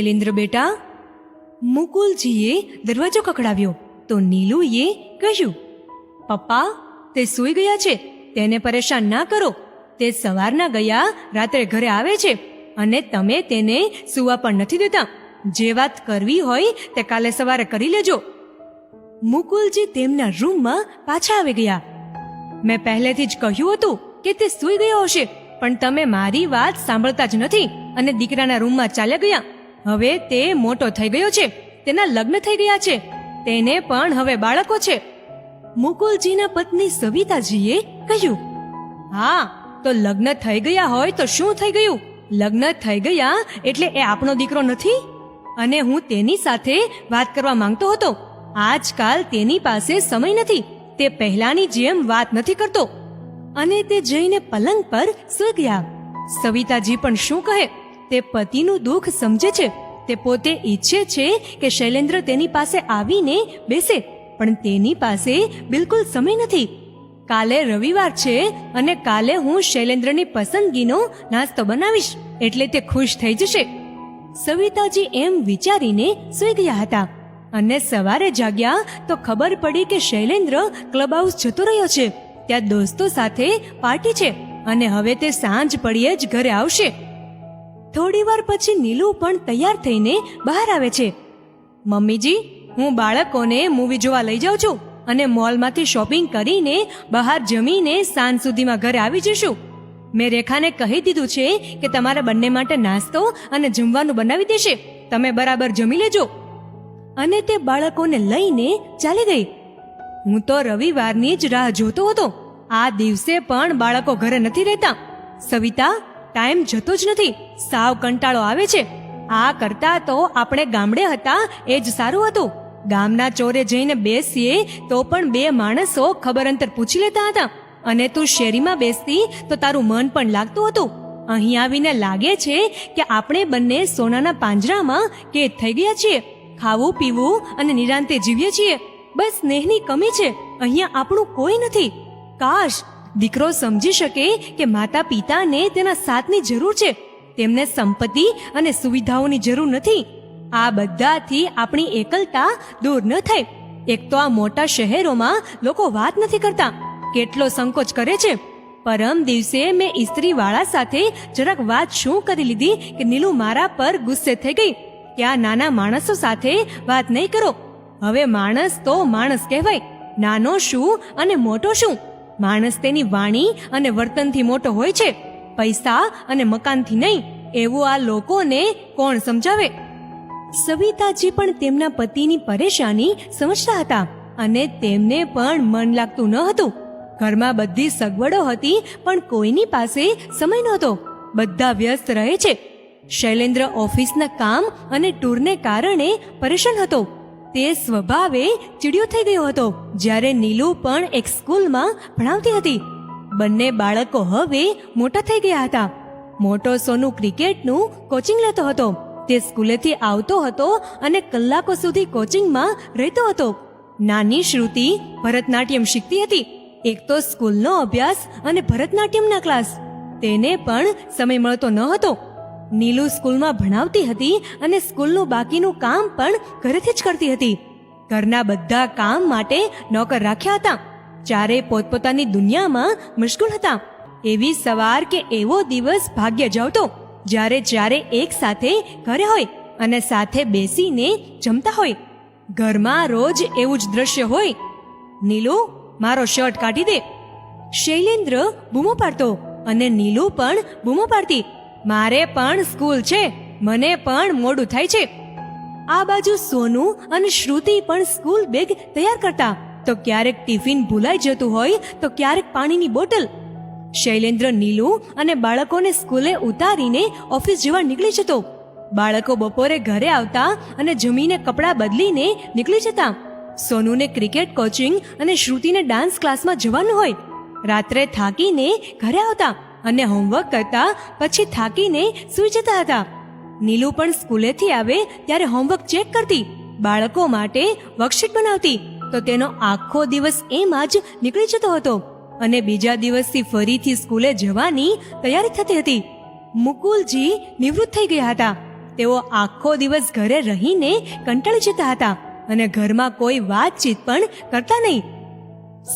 શૈલેન્દ્ર બેટા, મુકુલજીએ દરવાજો ખખડાવ્યો. તો નીલુએ કહ્યું, પપ્પા, તે સૂઈ ગયા છે. તેને પરેશાન ના કરો. તે સવારના ગયા, રાત્રે ઘરે આવે છે અને તમે તેને સૂવા પણ નથી દેતા. જે વાત કરવી હોય તે કાલે સવારે કરી લેજો. મુકુલજી તેમના રૂમમાં પાછા આવી ગયા. મેં પહેલેથી જ કહ્યું હતું કે તે સૂઈ ગયો હશે, પણ તમે મારી વાત સાંભળતા જ નથી અને દીકરાના રૂમમાં ચાલ્યા ગયા. હવે તે મોટો થઈ ગયો છે. તેના લગ્ન થઈ ગયા છે. તેને પણ હવે બાળકો છે. મુકુલજીના પત્ની સવિતાજીએ કહ્યું, હા, તો લગ્ન થઈ ગયા હોય તો શું થઈ ગયું? લગ્ન થઈ ગયા એટલે એ આપણો દીકરો નથી? અને હું તેની સાથે વાત કરવા માંગતો હતો. આજકાલ તેની પાસે સમય નથી. તે પહેલાની જેમ વાત નથી કરતો. અને તે જઈને પલંગ પર સૂઈ ગયા. સવિતાજી પણ શું કહે? તે પતિનું દુઃખ સમજે છે. તે પોતે ઈચ્છે છે કે શૈલેન્દ્ર તેની પાસે આવીને બેસે, પણ તેની પાસે બિલકુલ સમય નથી. કાલે રવિવાર છે અને કાલે હું શૈલેન્દ્રની પસંદગીનો નાસ્તો બનાવીશ, એટલે તે ખુશ થઈ જશે. સવિતાજી એમ વિચારીને સૂઈ ગયા હતા અને સવારે જાગ્યા તો ખબર પડી કે શૈલેન્દ્ર ક્લબ હાઉસ જતો રહ્યો છે. ત્યાં દોસ્તો સાથે પાર્ટી છે અને હવે તે સાંજ પડીએ જ ઘરે આવશે. થોડી વાર પછી નીલુ પણ તૈયાર થઈને બહાર આવે છે. મમ્મીજી, હું બાળકોને મૂવી જોવા લઈ જાઉં છું અને મોલમાંથી શોપિંગ કરીને બહાર જમીને સાંજ સુધીમાં ઘરે આવી જઈશું. મેં રેખાને કહી દીધું છે કે તમારા બંને માટે નાસ્તો અને જમવાનું બનાવી દેશે. તમે બરાબર જમી લેજો. અને તે બાળકોને લઈને ચાલી ગઈ. હું તો રવિવારની જ રાહ જોતો હતો. આ દિવસે પણ બાળકો ઘરે નથી રહેતા. સવિતા ટાઈમ જતો જ નથી. સાવ કંટાળો આવે છે. આ કરતા તો આપણે ગામડે હતા, એ જ સારું હતું. ગામના ચોરે જઈને બેસીએ, તો પણ બે માણસો ખબર અંતર પૂછી લેતા હતા. અને તું શેરીમાં બેસતી, તો તારું મન પણ લાગતું હતું. અહીં આવીને લાગે છે કે આપણે બંને સોનાના પાંજરામાં કેદ થઈ ગયા છીએ. ખાવું, પીવું અને નિરાંતે જીવીએ છીએ. બસ સ્નેહની કમી છે. અહીંયા આપણું કોઈ નથી. કાશ દીકરો સમજી શકે કે માતા પિતાને તેના સાથની જરૂર છે. તેમને સંપત્તિ અને સુવિધાઓની જરૂર નથી. આ બધાથી આપણી એકલતા દૂર ન થાય. એક તો આ મોટા શહેરોમાં લોકો વાત નથી કરતા. કેટલો સંકોચ કરે છે. પરમ દિવસે મેં ઇસ્ત્રીવાળા સાથે જરાક વાત શું કરી લીધી કે નીલુ મારા પર ગુસ્સે થઈ ગઈ. કે આ નાના માણસો સાથે વાત નહીં કરો. હવે માણસ તો માણસ કહેવાય. નાનો શું અને મોટો શું? માણસ તેની વાણી અને વર્તનથી મોટો હોય છે. પૈસા અને મકાનથી નહીં, એવું આ લોકોને કોણ સમજાવે? સવિતાજી પણ તેમના પતિની પરેશાની સમજતા હતા અને તેમને પણ મન લાગતું ન હતું. ઘરમાં બધી સગવડો હતી, પણ કોઈની પાસે સમય નહોતો. બધા વ્યસ્ત રહે છે. શૈલેન્દ્ર ઓફિસના કામ અને ટૂરને કારણે પરેશાન હતો. તે સ્વભાવે ચીડિયો થઈ ગયો હતો, જ્યારે નીલુ પણ એક સ્કૂલમાં ભણાવતી હતી. બંને બાળકો હવે મોટા થઈ ગયા હતા. મોટો સોનુ ક્રિકેટનું કોચિંગ લેતો હતો. તે સ્કૂલેથી આવતો હતો અને કલાકો સુધી કોચિંગમાં રહેતો હતો. નાની શ્રુતિ ભરતનાટ્યમ શીખતી હતી. એક તો સ્કૂલનો અભ્યાસ અને ભરતનાટ્યમના ક્લાસ. તેને પણ સમય મળતો ન હતો. નીલુ સ્કૂલમાં ભણાવતી હતી અને સ્કૂલનું બાકીનું કામ પણ ઘરેથી જ કરતી હતી. ઘરના બધા કામ માટે નોકર રાખ્યા હતા. ચારે પોતપોતાની દુનિયામાં મશગુલ હતા. એવી સવાર કે એવો દિવસ ભાગ્ય જવતો જ્યારે ચારે એક સાથે ઘરે હોય અને સાથે બેસીને જમતા હોય. ઘરમાં રોજ એવું જ દ્રશ્ય હોય. નીલુ, મારો શર્ટ કાઢી દે. શૈલેન્દ્ર બૂમો પાડતો અને નીલુ પણ બૂમો પાડતી. મારે પણ સ્કૂલ છે. મને પણ મોડું થાય છે. આ બાજુ સોનુ અને શ્રુતિ પણ સ્કૂલ બેગ તૈયાર કરતા. તો ક્યારેક ટિફિન ભૂલાઈ જતું હોય, તો ક્યારેક પાણીની બોટલ. શૈલેન્દ્ર નીલુ અને બાળકોને સ્કૂલે ઉતારીને ઓફિસ જવા નીકળી જતો. બાળકો બપોરે ઘરે આવતા અને જમીને કપડાં બદલીને નીકળી જતા. સોનુને ક્રિકેટ કોચિંગ અને શ્રુતિને ડાન્સ ક્લાસમાં જવાનું હોય. રાત્રે થાકીને ઘરે આવતા. અને હોમવર્ક કરતા પછી થાકીને સૂઈ જતા હતા. નીલુ પણ સ્કૂલેથી આવે ત્યારે હોમવર્ક ચેક કરતી. બાળકો માટે વર્કશીટ બનાવતી. તો તેનો આખો દિવસ એમાં જ નીકળી જતો હતો. અને બીજા દિવસથી ફરીથી સ્કૂલે જવાની તૈયારી થતી હતી. મુકુલજી નિવૃત્ત થઈ ગયા હતા. તેઓ આખો દિવસ ઘરે રહીને કંટાળી જતા હતા અને ઘરમાં કોઈ વાતચીત પણ કરતા નહીં.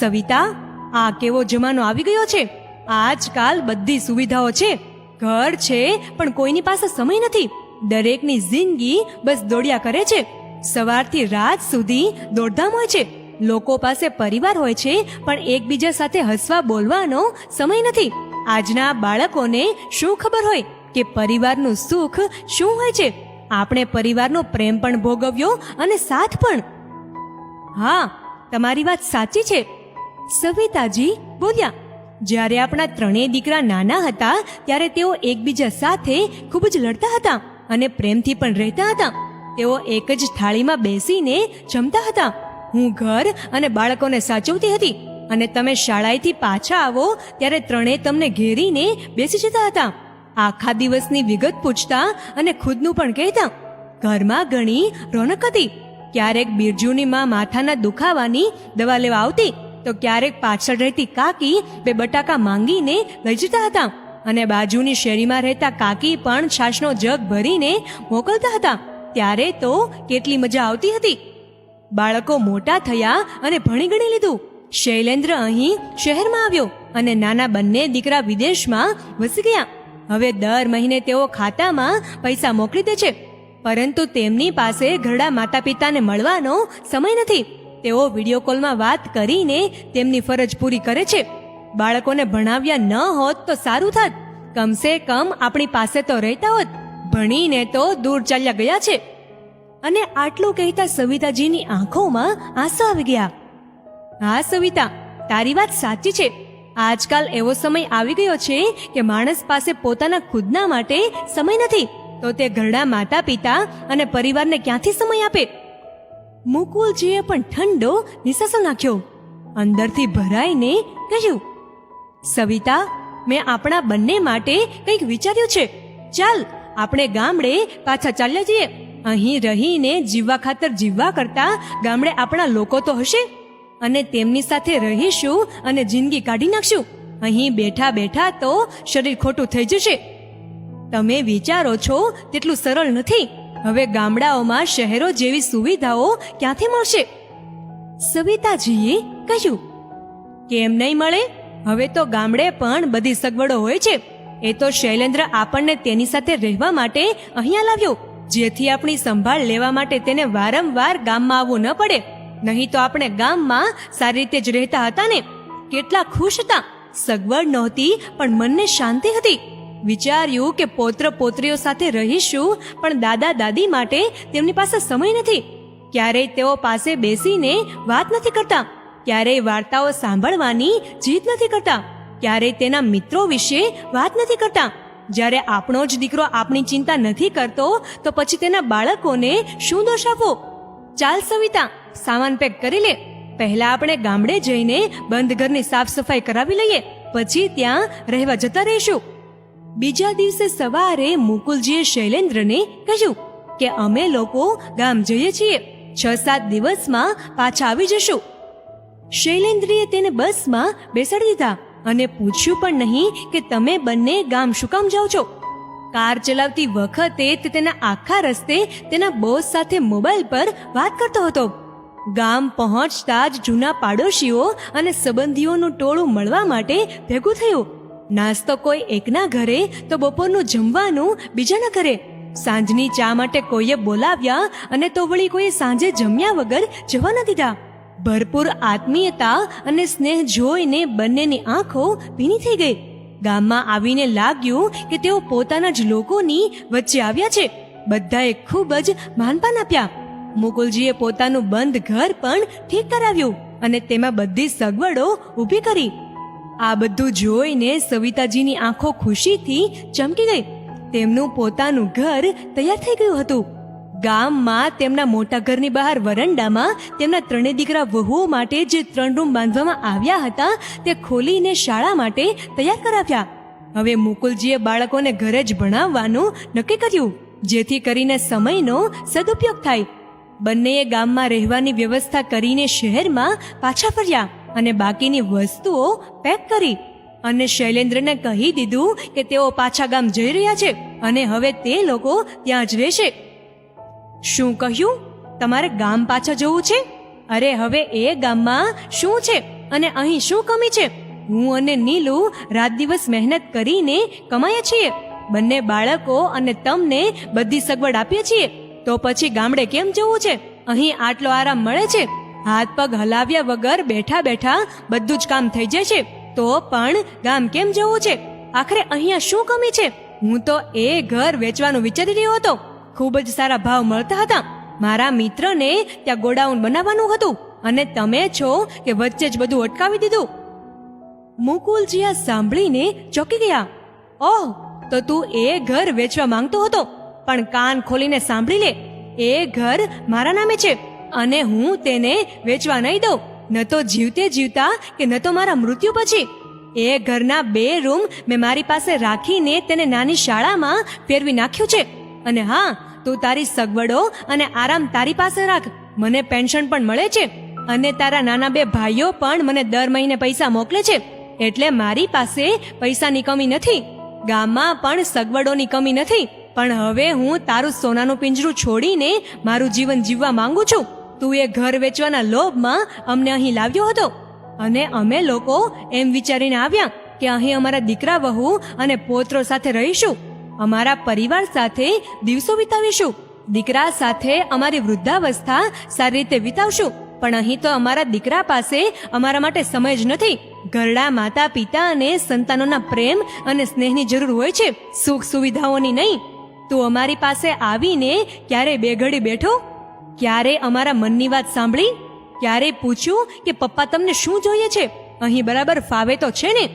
સવિતા, આ કેવો જમાનો આવી ગયો છે? આજકાલ બધી સુવિધાઓ છે. ઘર છે, પણ કોઈની પાસે સમય નથી. દરેકની જિંદગી બસ દોડ્યા કરે છે. સવારથી રાત સુધી દોડધામ હોય છે. લોકો પાસે પરિવાર હોય છે, પણ એકબીજા સાથે હસવા બોલવાનો સમય નથી. આજના બાળકોને શું ખબર હોય કે પરિવારનું સુખ શું હોય છે? આપણે પરિવારનો પ્રેમ પણ ભોગવ્યો અને સાથ પણ. હા, તમારી વાત સાચી છે. સવિતાજી બોલ્યા. જ્યારે આપણા ત્રણેય દીકરા નાના હતા, ત્યારે તેઓ એકબીજા સાથે ખૂબ જ લડતા હતા અને પ્રેમથી પણ રહેતા હતા. તેઓ એક જ થાળીમાં બેસીને જમતા હતા. હું ઘર અને બાળકોને સાચવતી હતી અને તમે શાળાએથી પાછા આવો ત્યારે ત્રણેય તમને ઘેરીને બેસી જતા હતા. આખા દિવસની વિગત પૂછતા અને ખુદનું પણ કહેતા. ઘરમાં ઘણી રોનક હતી. ક્યારેક બિરજુની માં માથાના દુખાવાની દવા લેવા આવતી. તો ક્યારેક પાછળ રહેતી કાકી બે બટાકા માંગીને લઈ જતા હતા અને બાજુની શેરીમાં રહેતા કાકી પણ છાશનો જગ ભરીને મોકલતા હતા. ત્યારે તો કેટલી મજા આવતી હતી. બાળકો મોટા થયા અને ભણી ગણી લીધું. શૈલેન્દ્ર અહીં શહેરમાં આવ્યો અને નાના બંને દીકરા વિદેશમાં વસી ગયા. હવે દર મહિને તેઓ ખાતામાં પૈસા મોકલી દે છે. પરંતુ તેમની પાસે ઘરડા માતા પિતાને મળવાનો સમય નથી. તેઓ વીડિયો કોલમાં વાત કરીને તેમની ફરજ પૂરી કરે છે. બાળકોને ભણાવ્યા ન હોત તો સારું થાત. કમસે કમ આપણી પાસે તો રહેતા હોત. ભણીને તો દૂર ચાલ્યા ગયા છે. અને આટલું કહેતા સવિતાજીની આંખોમાં આંસુ આવી ગયા. હા, સવિતા, તારી વાત સાચી છે. આજકાલ એવો સમય આવી ગયો છે કે માણસ પાસે પોતાના ખુદના માટે સમય નથી. તો તે ઘરડા માતા પિતા અને પરિવારને ક્યાંથી સમય આપે? મુકુલજીએ પણ ઠંડો નિસાસો નાખ્યો. અંદરથી ભરાઈને કહ્યું, સવિતા, મેં આપણા બંને માટે કંઈક વિચાર્યું છે. ચાલ, આપણે ગામડે પાછા ચાલ્યા જઈએ. અહીં રહીને જીવવા ખાતર જીવવા કરતા ગામડે આપણા લોકો તો હશે. અને તેમની સાથે રહીશું અને જિંદગી કાઢી નાખશું. અહીં બેઠા બેઠા તો શરીર ખોટું થઈ જશે. તમે વિચારો છો તેટલું સરળ નથી. હવે ગામડાઓમાં શહેરો જેવી સુવિધાઓ ક્યાંથી મળશે? સવિતાજીએ કહ્યું, કેમ નહીં મળે? હવે તો ગામડે પણ બધી સગવડો હોય છે. એ તો શૈલેન્દ્ર આપણને તેની સાથે રહેવા માટે અહીંયા લાવ્યો, જેથી આપણી સંભાળ લેવા માટે તેને વારંવાર ગામમાં આવવું ન પડે. નહીં તો આપણે ગામમાં સારી રીતે જ રહેતા હતા ને. કેટલા ખુશ હતા. સગવડ નહોતી, પણ મનને શાંતિ હતી. વિચાર્યું કે પૌત્ર પૌત્રીઓ સાથે રહીશું, પણ દાદા દાદી માટે તેમની પાસે સમય નથી. ક્યારેય તેઓ પાસે બેસીને વાત નથી કરતા, ક્યારેય વાર્તાઓ સાંભળવાની જીત નથી કરતા, ક્યારેય તેના મિત્રો વિશે વાત નથી કરતા. જ્યારે આપણો જ દીકરો આપણી ચિંતા નથી કરતો, તો પછી તેના બાળકોને શું દોષ આપવો? ચાલ સવિતા, સામાન પેક કરી લે. પહેલા આપણે ગામડે જઈને બંધ ઘરની સાફ સફાઈ કરાવી લઈએ, પછી ત્યાં રહેવા જતા રહીશું. બીજા દિવસે સવારે મુકુલજીએ શૈલેન્દ્રને કહ્યું કે અમે લોકો ગામ જઈએ છીએ. છ સાત દિવસમાં પાછા આવી જશું. શૈલેન્દ્રીએ તેને બસમાં બેસાડી દીધા અને પૂછ્યું પણ નહીં કે તમે બંને ગામ શું કામ જાઓ છો? કાર ચલાવતી વખતે તે તેના આખા રસ્તે તેના બોસ સાથે મોબાઈલ પર વાત કરતો હતો. ગામ પહોંચતા જ જૂના પાડોશીઓ અને સંબંધીઓનું ટોળું મળવા માટે ભેગું થયું. નાસ્તો કોઈ એકના ઘરે તો બપોરનું જમવાનું બીજાના ઘરે. સાંજની ચા માટે કોઈએ બોલાવ્યા અને તો વળી કોઈએ સાંજે જમ્યા વગર જવા ન દીધા. ભરપૂર આત્મીયતા અને સ્નેહ જોઈને બંનેની આંખો ભીની થઈ ગઈ. ગામમાં આવીને લાગ્યું કે તેઓ પોતાના જ લોકોની વચ્ચે આવ્યા છે. બધાએ ખૂબ જ માનપાન આપ્યા. મુકુલજીએ પોતાનું બંધ ઘર પણ ઠીક કરાવ્યું અને તેમાં બધી સગવડો ઊભી કરી. આ બધું જોઈને સવિતાજીની આંખો ખુશીથી ચમકી ગઈ. તેમનું પોતાનું ઘર તૈયાર થઈ ગયું હતું. ગામમાં તેમના મોટા ઘરની બહાર વરંડામાં તેમના ત્રણેય દીકરા વહુઓ માટે જે ત્રણ રૂમ બાંધવામાં આવ્યા હતા, તે ખોલીને શાળા માટે તૈયાર કરાવ્યા. હવે મુકુલજીએ બાળકોને ઘરે જ ભણાવવાનું નક્કી કર્યું, જેથી કરીને સમયનો સદુપયોગ થાય. બંનેએ ગામમાં રહેવાની વ્યવસ્થા કરીને શહેરમાં પાછા ફર્યા. અને બાકીની વસ્તુઓ પેક કરી અને શૈલેન્દ્રને કહી દીધું કે તેઓ પાછા ગામ જઈ રહ્યા છે અને હવે તે લોકો ત્યાં જ રહેશે. શું કહ્યું? તમારે ગામ પાછા જવું છે? અરે, હવે એ ગામમાં શું છે? અને અહીં શું કમી છે? હું અને નીલુ રાત દિવસ મહેનત કરીને કમાયા છીએ. બંને બાળકો અને તમને બધી સગવડ આપીએ છીએ. તો પછી ગામડે કેમ જવું છે? અહીં આટલો આરામ મળે છે? હાથ પગ હલાવ્યા વગર બેઠા બેઠા બધું જ કામ થઈ જાય છે તો પણ ગામ કેમ જવું છે? આખરે અહીંયા શું કમી છે? હું તો એ ઘર વેચવાનું વિચારી રહ્યો હતો. ખૂબ જ સારા ભાવ મળતા હતા. મારા મિત્રને ત્યાં ગોડાઉન બનાવવાનું હતું અને તમે છો કે વચ્ચે જ બધું અટકાવી દીધું. મુકુલજી આ સાંભળીને ચોકી ગયા. ઓહ, તો તું એ ઘર વેચવા માંગતો હતો. પણ કાન ખોલીને સાંભળી લે. એ ઘર મારા નામે છે. અને હું તેને વેચવા નહીં દઉં. ન તો જીવતે જીવતા કે ન તો મારા મૃત્યુ પછી. એ ઘરના બે રૂમ મેં મારી પાસે રાખીને તેને નાની શાળામાં ફેરવી નાખ્યું છે. અને હા, તું તારી સગવડો અને આરામ તારી પાસે રાખ. મને પેન્શન પણ મળે છે. અને તારા નાના બે ભાઈઓ પણ મને દર મહિને પૈસા મોકલે છે. એટલે મારી પાસે પૈસાની કમી નથી. ગામમાં પણ સગવડોની કમી નથી. પણ હવે હું તારું સોનાનું પિંજરું છોડીને મારું જીવન જીવવા માંગુ છું. તું એ ઘર વેચવાના લોભમાં અમને અહીં લાવ્યો હતો. અને અમે લોકો એમ વિચારીને આવ્યા કે અહીં અમારા દીકરા વહુ અને પોત્રો સાથે રહીશું. અમારા પરિવાર સાથે દિવસો વિતાવીશું. દીકરા સાથે અમારી વૃદ્ધાવસ્થા સારી રીતે વિતાવશું. પણ અહીં તો અમારા દીકરા પાસે અમારા માટે સમય જ નથી. ઘરડા માતા, પિતા અને સંતાનોના પ્રેમ અને સ્નેહની જરૂર હોય છે. સુખ સુવિધાઓની નહીં. તું અમારી પાસે આવીને ક્યારે બે ઘડી બેઠો? ક્યારે અમારા મનની વાત સાંભળી? ક્યારે પૂછ્યું કે પપ્પા તમને શું જોઈએ છે? અહીં બરાબર ફાવે તો છે ને?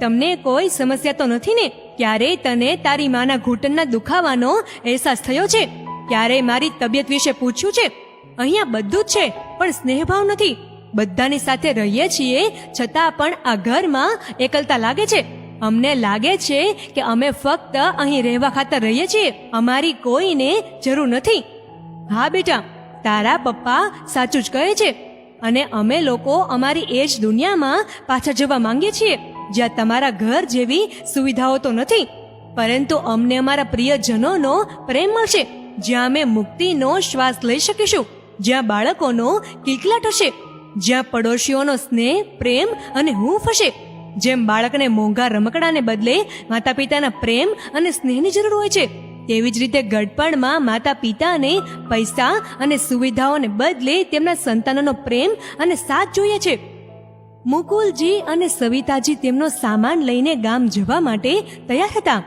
તમને કોઈ સમસ્યા તો નથી ને? ક્યારે તને તારી માના ઘૂંટણના દુખાવાનો અહેસાસ થયો છે? ક્યારે મારી તબિયત વિશે પૂછ્યું છે? અહીંયા બધું જ છે, પણ સ્નેહભાવ નથી. બધાની સાથે રહીએ છીએ, છતાં પણ આ ઘરમાં એકલતા લાગે છે. અમને લાગે છે કે અમે ફક્ત અહીં રહેવા ખાતર રહીએ છીએ. અમારી કોઈને જરૂર નથી. હા બેટા તારા પપ્પા સાચું જ કહે છે. અને અમે લોકો અમારી એ જ દુનિયામાં પાછા જવા માંગીએ છીએ, જ્યાં તમારા ઘર જેવી સુવિધાઓ તો નથી, પરંતુ અમને અમારા પ્રિયજનોનો પ્રેમ મળશે, જ્યાં અમે મુક્તિનો શ્વાસ લઈ શકીશું, જ્યાં બાળકોનો કિલકલાટ હશે, જ્યાં પડોશીઓનો સ્નેહ, પ્રેમ અને હૂંફ હશે, જેમ બાળકને મોંઘા રમકડાને બદલે માતા પિતાના પ્રેમ અને સ્નેહની જરૂર હોય છે. તેવી જ રીતે ગડપણમાં માતા પિતાને પૈસા અને સુવિધાઓને બદલે તેમના સંતાનોનો પ્રેમ અને સાથ જોઈએ છે. મુકુલજી અને સવિતાજી તેમનો સામાન લઈને ગામ જવા માટે તૈયાર હતા.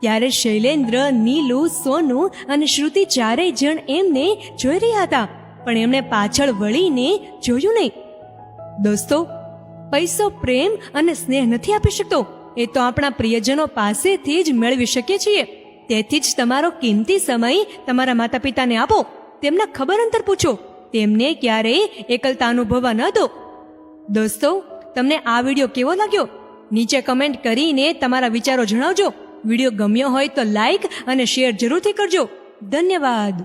ત્યારે શૈલેન્દ્ર, નીલુ, સોનુ અને શ્રુતિ ચારેય જણ એમને જોઈ રહ્યા હતા, પણ એમણે પાછળ વળીને જોયું નહીં. દોસ્તો, પૈસો, પ્રેમ અને સ્નેહ નથી આપી શકતો. એ તો આપણા પ્રિયજનો પાસેથી જ મેળવી શકીએ છીએ. તેથી જ તમારો કિંમતી સમય તમારા માતા પિતાને આપો. તેમના ખબર અંતર પૂછો. તેમને ક્યારેય એકલતા અનુભવવા ન દો. દોસ્તો, તમને આ વીડિયો કેવો લાગ્યો? નીચે કમેન્ટ કરીને તમારા વિચારો જણાવજો. વીડિયો ગમ્યો હોય તો લાઈક અને શેર જરૂરથી કરજો. ધન્યવાદ.